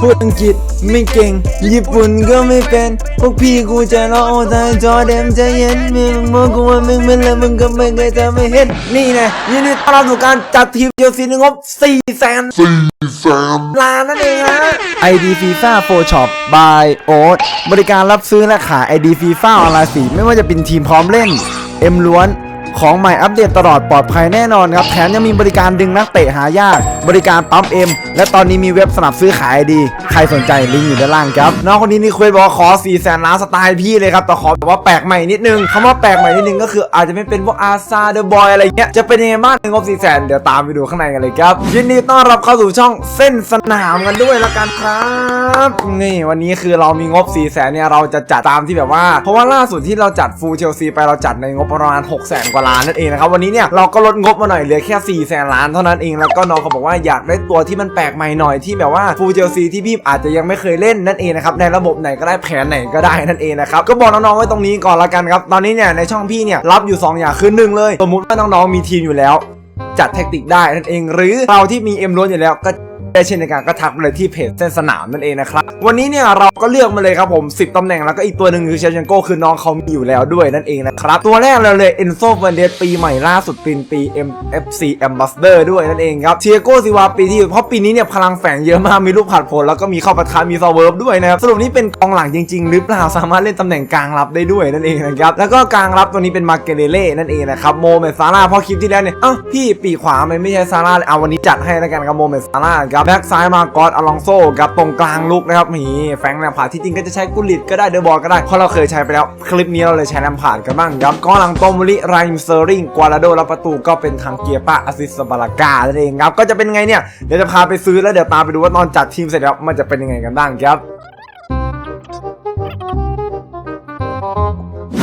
พูดอังกฤษไม่เก่ง ญี่ปุ่นก็ไม่เป็น พวกพี่กูใจร้อนโอ้ตายจอเดมใจเย็นมึงมองกูว่ามึงเป็นแล้วมึงก็ไม่เคยจะไม่เห็น นี่ไงยินดีต้อนรับสู่การจัดทีมเดียวซีในงบ4แสนล้านนั่นเองฮะ ID FIFA Pro Shop by Oat บริการรับซื้อและขาย ID FIFA ออนไลน์สีไม่ว่าจะเป็นทีมพร้อมเล่น เอ็มล้วน ของใหม่อัปเดตตลอดปลอดภัยแน่นอนครับ แถมยังมีบริการดึงนักเตะหายาก บริการปั๊มเอ็มและตอนนี้มีเว็บสนับซื้อขายดี ใครสนใจลิงก์อยู่ด้านล่างครับ น้องคนนี้นี่คุยบอกว่าขอ4แสนล้านสไตล์พี่เลยครับแต่ขอแบบว่าแปลกใหม่นิดนึงคำว่าแปลกใหม่นิดนึงก็คืออาจจะไม่เป็นพวกอาซาเดอะบอยอะไรเงี้ยจะเป็นยังไงบ้างในงบ4แสนเดี๋ยวตามไปดูข้างในกันเลยครับยินดีต้อนรับเข้าสู่ช่องเส้นสนามกันด้วยละกันครับนี่วันนี้คือเรามีงบ4แสนเนี่ยเราจะจัดตามที่แบบว่า เพราะว่าล่าสุดที่เราจัดฟูลเชลซีไปเราจัดในงบประมาณ6แสนกว่าล้านนั่นเองนะครับวันนี้เนี่ยเราก็ลดงบมาหน่อยเหลือแค่4แสนล้านเท่านั้นเองแล้วก็น้องเขาบอกว่าอยากได้ตัวที่มันแปลกใหม่หน่อยที่แบบว่าฟูเชลซีที่พี่อาจจะยังไม่เคยเล่นนั่นเองนะครับในระบบไหนก็ได้แผนไหนก็ได้นั่นเองนะครับก็บอกน้องๆไว้ตรงนี้ก่อนละกันครับตอนนี้เนี่ยในช่องพี่เนี่ยรับอยู่ 2 อย่างคือหนึ่งเลย สมมุติว่าน้องๆมีทีมอยู่แล้ว จัดแท็กติกได้นั่นเอง หรือเราที่มีเอ็มล้วนอยู่แล้วก็ ได้เช่นในการก็ทักมาเลยที่เพจเส้นสนามนั่นเองนะครับ วันนี้เนี่ยเราก็เลือกมาเลยครับผม 10ตำแหน่งแล้วก็อีกตัวหนึ่งคือเชฟชังโก้คือน้องเขามีอยู่แล้วด้วยนั่นเองนะครับ ตัวแรกเราเลยเอนโซเฟนเดสปีใหม่ล่าสุดปีนปี MFC Ambassador ด้วยนั่นเองครับเทียโกซิวาปีที่เพราะปีนี้เนี่ยพลังแฝงเยอะมากมีลูกผัดผลแล้วก็มีเข้าประทานมีซอเวิร์บด้วยนะครับสรุปนี่เป็นกองหลังจริง ๆ หรือเปล่าสามารถเล่นตำแหน่งกลางรับได้ด้วยนั่นเองนะครับแล้วก็กลางรับตัวนี้เป็นมาเกเรเล่นั่นเองนะครับโมเมซาร่าพราะคลิปที่แล้วเนี่ยเอ้าพี่ปีขวาไม่ใช่ซาร่าเลยเอาวันนี้จัดให้แล้วกันครับโมเมซาร่าครับแบ็กซ้ายมากอดอลองโซกับตรงกลางลุกนะครับมีแฟงแลมพาร์ดที่จริงก็จะใช้กุลิตก็ได้เดอะบอลก็ได้เพราะเราเคยใช้ไปแล้วคลิปนี้เราเลยใช้แลมพาร์ดกันบ้างครับกองหลังโตมูริไรม์เซอร์ริงกัวาลาโดแล้วประตูก็เป็นทางเกียร์ป้าอาซิสบาลากานั่นเองครับก็จะเป็นไงเนี่ยเดี๋ยวจะพาไปซื้อแล้วเดี๋ยวตามไปดูว่าตอนจัดทีมเสร็จแล้วมันจะเป็นยังไงกันบ้างครับ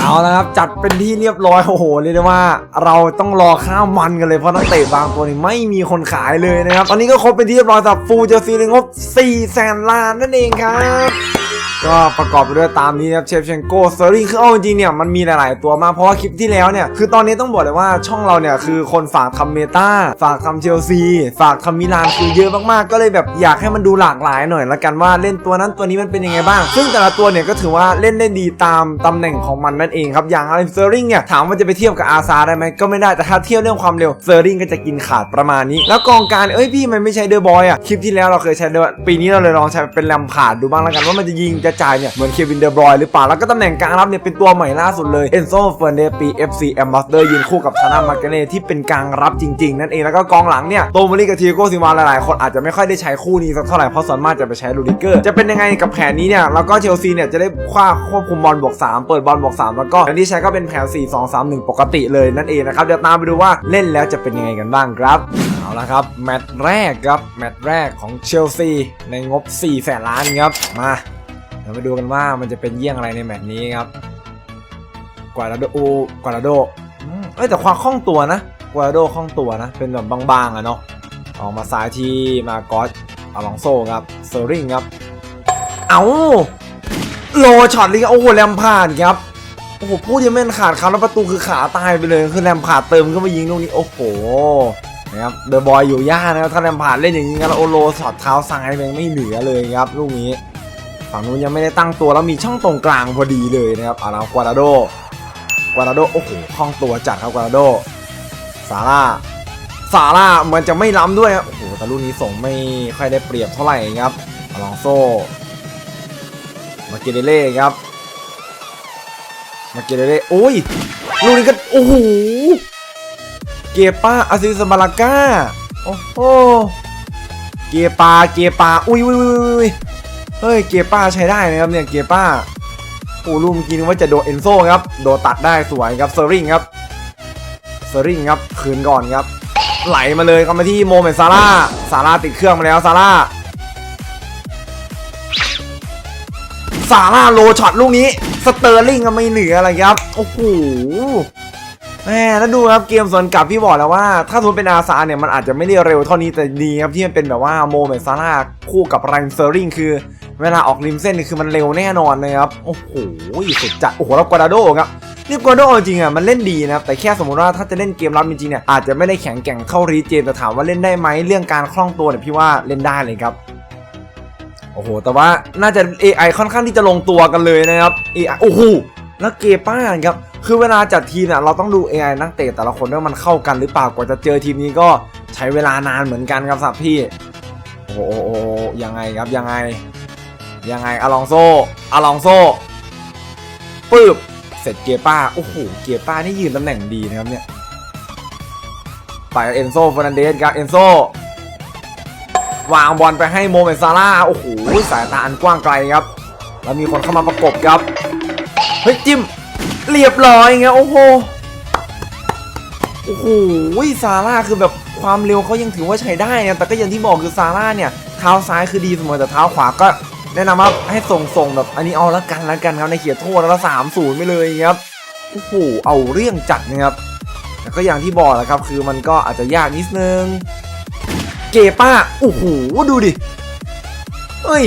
เอาละครับ จัดเป็นที่เรียบร้อยโอ้โหเลยนะว่า เราต้องรอข้ามมันกันเลยเพราะนักเตะบางตัวนี่ไม่มีคนขายเลยนะครับตอนนี้ก็ครบเป็นที่เรียบร้อยสำหรับฟูเจอซีในงบ4แสนล้านนั่นเองครับ ก็ประกอบไปด้วยตามนี้นะครับเชฟเชนโกเซอรี่คือเอาจริงเนี่ยมันมีหลาย ๆ ตัวมากเพราะว่าคลิปที่แล้วเนี่ยคือตอนนี้ต้องบอกเลยว่าช่องเราเนี่ยคือคนฝากทำเมตาฝากทำเชลซีฝากทำมิลานคือเยอะมาก ๆ ก็เลยแบบอยากให้มันดูหลากหลายหน่อยละกันว่าเล่นตัวนั้นตัวนี้มันเป็นยังไงบ้าง ซึ่งแต่ละตัวเนี่ยก็ถือว่าเล่นได้ดีตามตำแหน่งของมันนั่นเองครับอย่างอาร์เซอริงเนี่ยถามว่าจะไปเทียบกับอาซาได้ไหมก็ไม่ได้แต่ถ้าเทียบเรื่องความเร็วเซอริงก็จะกินขาดประมาณนี้ แล้วกองการเอ้ยพี่มันไม่ใช่เดอะบอยอะคลิปที่แล้วเราเคยใช้เดอะปีนี้เราเลยลองใช้เป็นแลมพาดดูบ้างละกันว่ามันจะยิงจะจ่ายเนี่ยเหมือนเควินเดอร์บรอยหรือเปล่าแล้วก็ตำแหน่งกลางรับเนี่ยเป็นตัวใหม่ล่าสุดเลยเอนโซเฟอร์เนปี FC Ambassador ยืนคู่กับทานามาเกเน่ที่เป็นกลางรับจริงๆ นั่นเองแล้วก็กองหลังเนี่ยโตมาริกับทีโกซิมาหลายๆคนอาจจะไม่ค่อยได้ใช้คู่นี้สักเท่าไหร่เพราะส่วนมากจะไปใช้ลูดิเกอร์จะเป็นยังไงกับแผนนี้เนี่ยแล้วก็เชลซีเนี่ยจะได้คว้าควบคุมบอลบวก3เปิดบอลบวก3แล้วก็แผนที่ใช้ก็เป็นแผน 4 2 3 1 ปกติเลยนั่นเองนะครับเดี๋ยวตามไปดูว่าเล่นแล้วจะเป็นยังไงกันบ้างครับเอาละครับแมตช์แรกครับแมตช์แรกของเชลซีในงบ4แสนล้านครับมา เดี๋ยวมาดูกันว่ามันจะเป็นเยี่ยงอะไรในแมตช์นี้ครับกวาดาโดกวาดาโดเอ้ยแต่ความคล่องตัวนะกวาดาโดคล่องตัวนะ เป็นแบบบางๆอะเนาะออกมาซ้ายที่มากอสอลองโซครับเซอร์ริงครับ เอาโลช็อตลิงโอ้โหแรมพาดครับโอ้โหพูดยังไม่ทันขาดคำแล้วประตูคือขาตายไปเลยคือแรมพาดเติมเข้ามายิงลูกนี้โอ้โหนะครับเดอะบอยอยู่ย่านะครับถ้าแรมพาดเล่นอย่างนี้กันแล้วโอโลช็อตเท้าซ้ายมันไม่เหลือเลยครับลูกนี้ ฝั่งนู้นยังไม่ได้ตั้งตัวแล้วมีช่องตรงกลางพอดีเลยนะครับอาราควาดาโดควาดาโดโอ้โหคล่องตัวจัดครับควาดาโดซาร่าซาร่ามันจะไม่ล้ำด้วยครับโอ้โหแต่ลูกนี้ส่งไม่ค่อยได้เปรียบเท่าไหร่ครับอลองโซมาเกเดเล่ครับมาเกเดเล่โอ้ยลูกนี้ก็โอ้โหเกียป้าอาซิสมาลาก้าโอ้โหเกียปาเกียปาอุ้ยอุ้ยอุ้ย เฮ้ยเกียร์ป้าใช้ได้นะครับเนี่ยเกียร์ป้าโอ้ลูกเมื่อกี้นึกว่าจะโดนเอนโซครับโดนตัดได้สวยครับเซอร์ริงครับเซอร์ริงครับคืนก่อนครับ ไหลมาเลยครับมาที่โมเมนซาร่าซาร่าติดเครื่องมาแล้วซาร่าซาร่าโลช็อตลูกนี้สเตอร์ลิงก็ไม่เหนืออะไรครับโอ้โหแหมแล้วดูครับเกมส่วนกลับพี่บอกแล้วว่า ถ้าทุนเป็นอาซาเนี่ยมันอาจจะไม่ได้เร็วเท่านี้แต่ดีครับที่มันเป็นแบบว่าโมเมนซาร่าคู่กับไรน์เซอร์ริงคือ เวลาออกริมเส้นนี่คือมันเร็วแน่นอนนะครับ โอ้โหสุดจัด โอ้โหแล้วกวาดาโดครับนี่กวาดาโดจริงอะมันเล่นดีนะครับแต่แค่สมมติว่าถ้าจะเล่นเกมรับจริงๆเนี่ยอาจจะไม่ได้แข็งแกร่งเท่ารีเจนแต่ถามว่าเล่นได้ไหมเรื่องการคล่องตัวเนี่ยพี่ว่าเล่นได้เลยครับโอ้โห แต่ว่าน่าจะ AI ค่อนข้างที่จะลงตัวกันเลยนะครับ AI โอ้โห แล้วเกป้าครับ คือเวลาจัดทีมเนี่ยเราต้องดู AI นักเตะแต่ละคนว่ามันเข้ากันหรือเปล่ากว่าจะเจอทีมนี้ก็ใช้เวลานานเหมือนกันครับสับพี่ โอ้โหโอ้โหยังไงครับยังไง ยังไงอลองโซอลองโซปึ๊บเสร็จเกียร์ป้า โอ้โห เกียร์ป้านี่ยืนตำแหน่งดีนะครับเนี่ยไปเอนโซฟอร์นันเดสครับเอนโซวางบอลไปให้โมเมนซาร่าโอ้โหสายตาอันกว้างไกลครับ แล้วมีคนเข้ามาประกบครับเฮ้ยจิ้มเรียบร้อยไงโอ้โหโอ้โหซาร่าคือแบบความเร็วเขายังถือว่าใช้ได้นะแต่ก็อย่างที่บอกคือซาร่าเนี่ยเท้าซ้ายคือดีเสมอแต่เท้าขวาก็ แนะนำว่าให้ส่งส่งแบบอันนี้เอาละกันละกันครับในเขียนโทษแล้วสามศูนย์ไปเลยครับโอ้โหเอาเรื่องจัดนะครับแต่ก็อย่างที่บอกแหละครับ คือมันก็อาจจะยากนิดนึง เกป้าโอ้โหดูดิเอ้ย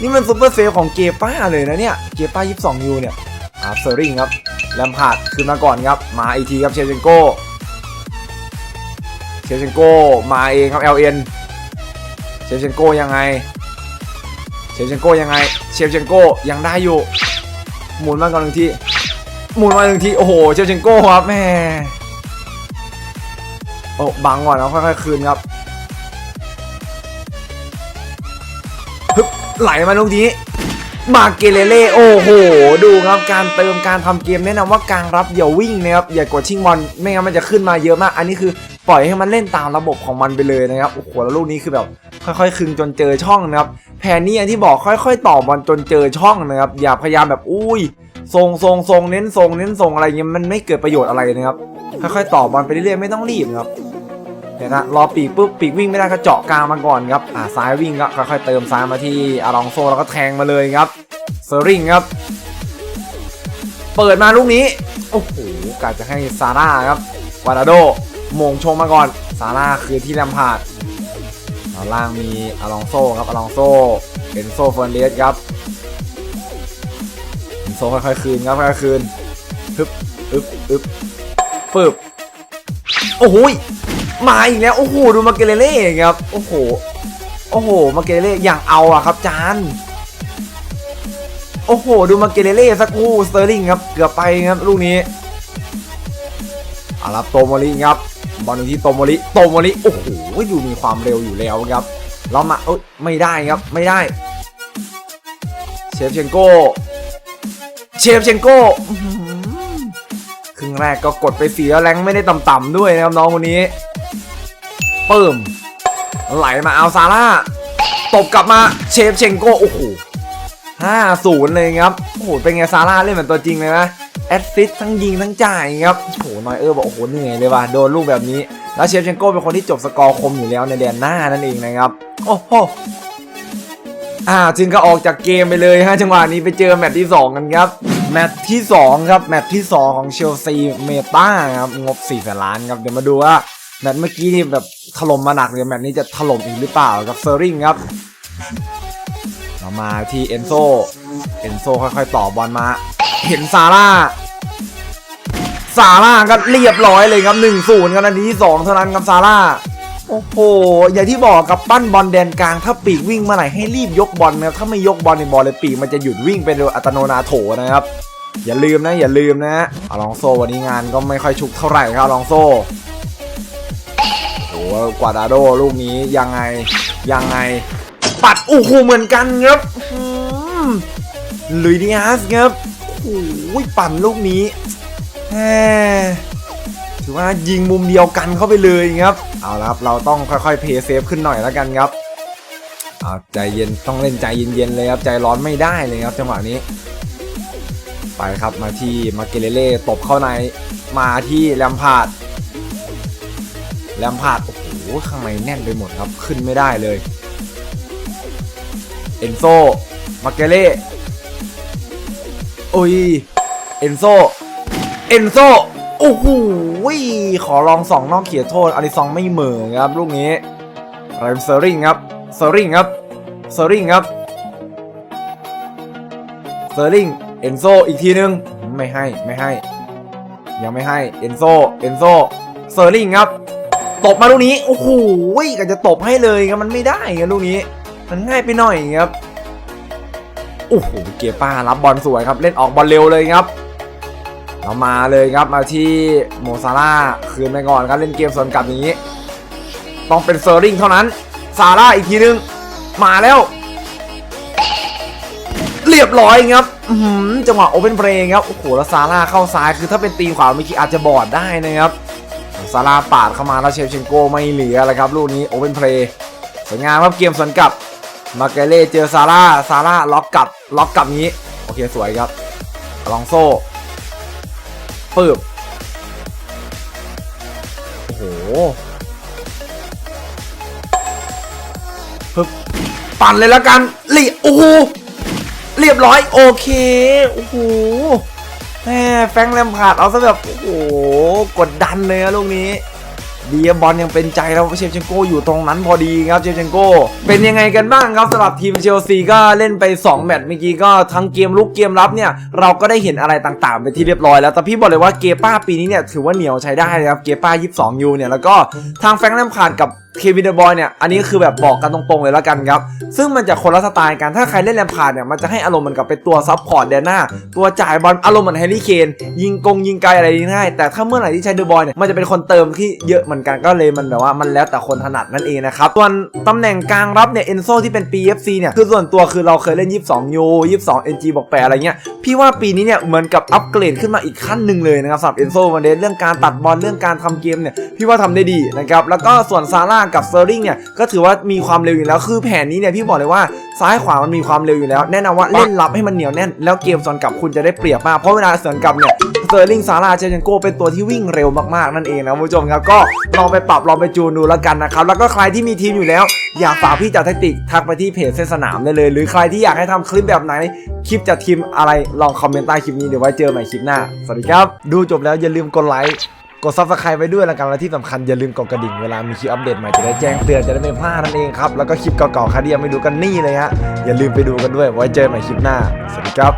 นี่มันซุปเปอร์เซลของเกป้าเลยนะเนี่ยเกป้า22ยูเนี่ยอาร์เซอร์ริงครับแลมพาร์ดขึ้นมาก่อนครับ มาอีกทีครับเชฟเชนโกเชฟเชนโกมาเองครับ LN เอ็นเชฟเชนโกยังไง เชฟเชนโกยังไง เชฟเชนโกยังได้อยู่ หมุนมาก่อนหนึ่งที หมุนมาหนึ่งที โอ้โห เชฟเชนโกครับแม่โอ้บังก่อนแล้วค่อยๆคืนครับฮึบไหลมาลูกนี้ มาเกเรเล่ โอ้โห ดูครับการเติมการทำเกมแนะนำว่ากลางรับอย่าวิ่งนะครับ อย่ากดชิงบอล ไม่งั้นมันจะขึ้นมาเยอะมาก อันนี้คือ ปล่อยให้มันเล่นตามระบบของมันไปเลยนะครับโอ้โหแล้วลูกนี้คือแบบค่อยๆ คึงจนเจอช่องนะครับแผนนี้ที่บอกค่อย ๆ ต่อบอลจนเจอช่องนะครับอย่าพยายามแบบอุ้ยทรงทรงทรงเน้นทรงเน้นทรงอะไรเงี้ยมันไม่เกิดประโยชน์อะไรนะครับค่อยๆต่อบอลไปเรื่อยๆไม่ต้องรีบนะครับเดี๋ยวนะรอปีกปุ๊บปีกวิ่งไม่ได้ก็เจาะกลางมาก่อนครับอ่าซ้ายวิ่งก็ค่อยๆเติมซ้ายมาที่อารองโซแล้วก็แทงมาเลยครับเซอร์ริงครับ เปิดมาลูกนี้โอ้โหกะจะให้ซาร่าครับวาดาโด โมงชงมาก่อน ซาร่าคือที่แลมพาดด้านล่างมีอารองโซครับอารองโซเอนโซเฟอร์เนสครับโซค่อยๆคืนครับค่อยๆคืนฮึบอึบอึบปึ๊บโอ้โหมาอีกแล้วโอ้โหดูมาเกเรเล่ครับโอ้โหโอ้โหมาเกเรเล่อย่างเอาอะครับจานโอ้โหดูมาเกเรเล่สักคู่สเตอร์ลิงครับเกือบไปครับลูกนี้อาละโตโมริครับ บอลอยู่ที่โตโมริโตโมริโอ้โหดูมีความเร็วอยู่แล้วครับแล้วมาเอ้ยไม่ได้ครับไม่ได้ เชฟเชนโกเชฟเชนโก้ครึ่งแรกก็กดไปเสียแรงไม่ได้ต่ำๆด้วยนะครับน้องคนนี้เปิ่มไหลมาเอาซาร่าตบกลับมาเชฟเชงโกโอ้โหห้าศูนย์เลยครับ โอ้โห เป็นไงซาร่าเล่นเหมือนตัวจริงเลยนะ แอดซิสทั้งยิงทั้งจ่ายครับโอ้โหนอยเออร์บอกโอ้โหเหนื่อยเลยว่ะโดนลูกแบบนี้ แล้วเชฟเชงโก้เป็นคนที่จบสกอร์คมอยู่แล้วในแดนหน้านั่นเองนะครับ โอ้โหอ่าจึงก็ออกจากเกมไปเลยฮะจังหวะนี้ไปเจอแมตช์ที่ 2 กันครับ แมตช์ที่ 2 ครับ แมตช์ที่ 2 ของเชลซีเมตาครับ งบ4แสนล้านครับ เดี๋ยวมาดูว่าแมตช์เมื่อกี้นี่แบบถล่มมาหนักเลยแมตช์นี้จะถล่มอีกหรือเปล่ากับเซอร์ริงครับเรามาที่เอนโซเอนโซค่อยๆต่อบอลมา เห็นซาร่า ซาร่าก็เรียบร้อยเลยครับ1-0กันนาทีที่2เท่านั้นครับซาร่าโอ้โหอย่างที่บอกกับปั้นบอลแดนกลางถ้าปีกวิ่งมื่อไหร่ให้รีบยกบอลนะครับถ้าไม่ยกบอลในบอลเลยปีกมันจะหยุดวิ่งไปโดยอัตโนนาโถนะครับอย่าลืมนะอย่าลืมนะอลองโซวันนี้งานก็ไม่ค่อยชุกเท่าไหร่ครับอลองโซโอ้โหกวาดาโดลูกนี้ยังไงยังไง ปัดโอ้โหเหมือนกันครับลุยดิอาสครับโอ้โหปั่นลูกนี้ แหมถือว่ายิงมุมเดียวกันเข้าไปเลยครับ เอาละครับ เราต้องค่อยๆเพย์เซฟขึ้นหน่อยแล้วกันครับเอาใจเย็นต้องเล่นใจเย็นๆเลยครับ ใจร้อนไม่ได้เลยครับจังหวะนี้ ไปครับมาที่มาเกเลเล่ตบเข้าในมาที่แลมพาดแลมพาดโอ้โหข้างในแน่นไปหมดครับขึ้นไม่ได้เลยเอนโซมาเกเล่โอ้ยเอนโซ เอนโซโอ้โหขอลองสองนอกเขียโทษอาริซองไม่เหม่อครับลูกนี้ไรเซอร์ริงครับเซอร์ริงครับเซอร์ริงครับเซอร์ริงเอนโซอีกทีนึงไม่ให้ไม่ให้ ยังไม่ให้เอนโซเอนโซเซอร์ริงครับตบมาลูกนี้โอ้โหก็จะตบให้เลยครับมันไม่ได้ครับลูกนี้ มันง่ายไปหน่อยครับโอ้โหเกียร์ป้ารับบอลสวยครับ เล่นออกบอลเร็วเลยครับ เรามาเลยครับมาที่โมซาร่าคืนไปก่อนครับเล่นเกมสวนกลับอย่างนี้ ต้องเป็นเซอร์ริงเท่านั้น ซาร่าอีกทีนึง มาแล้ว เรียบร้อยครับจังหวะโอเ n นเพลงครับโอ้โหแล้วซาร่าเข้าซ้ายคือถ้าเป็นตีนขวาเมื่อกี้อาจจะบอดได้นะครับซาร่าปาดเข้ามาแล้วเชฟเชนโกไม่เหลือแล้วครับลูกนี้โอเ n นเพลงสวยงามครับเกมสวนกลับมาเกเล่เจอซาร่าซาร่าล็อกกลับล็อกกลับนี้ โอเคสวยครับลองโซ่ ปืบโอ้โหปึ๊บปั่นเลยแล้วกันลีโอ้โหเรียบร้อยโอเคโอ้โหแหมแฟงแลมพาดเอาซะแบบโอ้โหกดดันเลยอะลูกนี้ เดีอะบอลยังเป็นใจแล้วเชฟเชนโกอยู่ตรงนั้นพอดีครับเชฟเชนโกเป็นยังไงกันบ้างครับสำหรับทีมเชลซีก็เล่นไป 2 แมตช์เมื่อกี้ก็ทั้งเกมลุกเกมรับเนี่ยเราก็ได้เห็นอะไรต่างๆ ไปที่เรียบร้อยแล้วแต่พี่บอกเลยว่าเกป้าปีนี้เนี่ยถือว่าเหนียวใช้ได้นะครับเกป้า 22ยูเนี่ยแล้วก็ทางแฟงแลมพาร์ดกับเควินเดอร์บอยเนี่ย อันนี้คือแบบบอกกันตรงๆเลยแล้วกันครับ ซึ่งมันจะคนละสไตล์กัน ถ้าใครเล่นแลมพาร์ดเนี่ย มันจะให้อารมณ์เหมือนกับเป็นตัวซับพอร์ตแดนหน้า ตัวจ่ายบอลอารมณ์เหมือนแฮร์รี่เคน ยิงกงยิงไกลอะไรง่าย แต่ถ้าเมื่อไหร่ที่ใช้เดอะบอยเนี่ย มันจะเป็นคนเติมที่เยอะเหมือนกันก็เลยมันแบบว่ามันแล้วแต่คนถนัดนั่นเองนะครับส่วนตำแหน่งกลางรับเนี่ยเอนโซที่เป็น PFC เนี่ยคือส่วนตัวคือเราเคยเล่น 22 U 22 NG บอกแปรอะไรเงี้ยพี่ว่าปีนี้เนี่ยเหมือนกับอัปเกรดขึ้นมาอีกขั้นหนึ่งเลยนะครับสำหรับเอนโซวันเดสเรื่องการตัดบอลเรื่องการทำเกมเนี่ยพี่ว่าทำได้ดีนะครับแล้วก็ส่วนซาร่ากับเซอร์ริงเนี่ยก็ถือว่ามีความเร็วอยู่แล้วคือแผนนี้เนี่ยพี่บอกเลยว่าซ้ายขวามันมีความเร็วอยู่แล้ว แน่นอนว่าเล่นรับให้มันเหนียวแน่น แล้วเกมสวนกลับคุณจะได้เปรียบมากเพราะเวลาสวนกลับเนี่ยเซอร์ริงซาร่าเจเจนโกเป็นตัวที่วิ่งเร็วมากๆนั่นเองนะคุณผู้ชมครับก็ลองไปปรับลองไปจูนดูแล้วกันนะครับแล้วก็ใครที่มีทีมอยู่แล้ว อยากฝากพี่จัดแทคติกทักไปที่เพจเส้นสนามได้เลย หรือใครที่อยากให้ทำคลิปแบบไหนคลิปจะทีมอะไรลองคอมเมนต์ใต้คลิปนี้เดี๋ยวไว้เจอใหม่คลิปหน้าสวัสดีครับดูจบแล้วอย่าลืมกดไลค์กดซับสไคร b e ไว้ด้วยแล้วกันและที่สำคัญอย่าลืมกดกระดิ่งเวลามีคลิปอัปเดตใหม่จะได้แจ้งเตือนจะได้ไม่พลาดนั่นเองครับ แล้วก็คลิปเก่าๆใครที่ยังไม่ดูกันนี่เลยฮะอย่าลืมไปดูกันด้วยไว้เจอใหม่คลิปหน้า สวัสดีครับ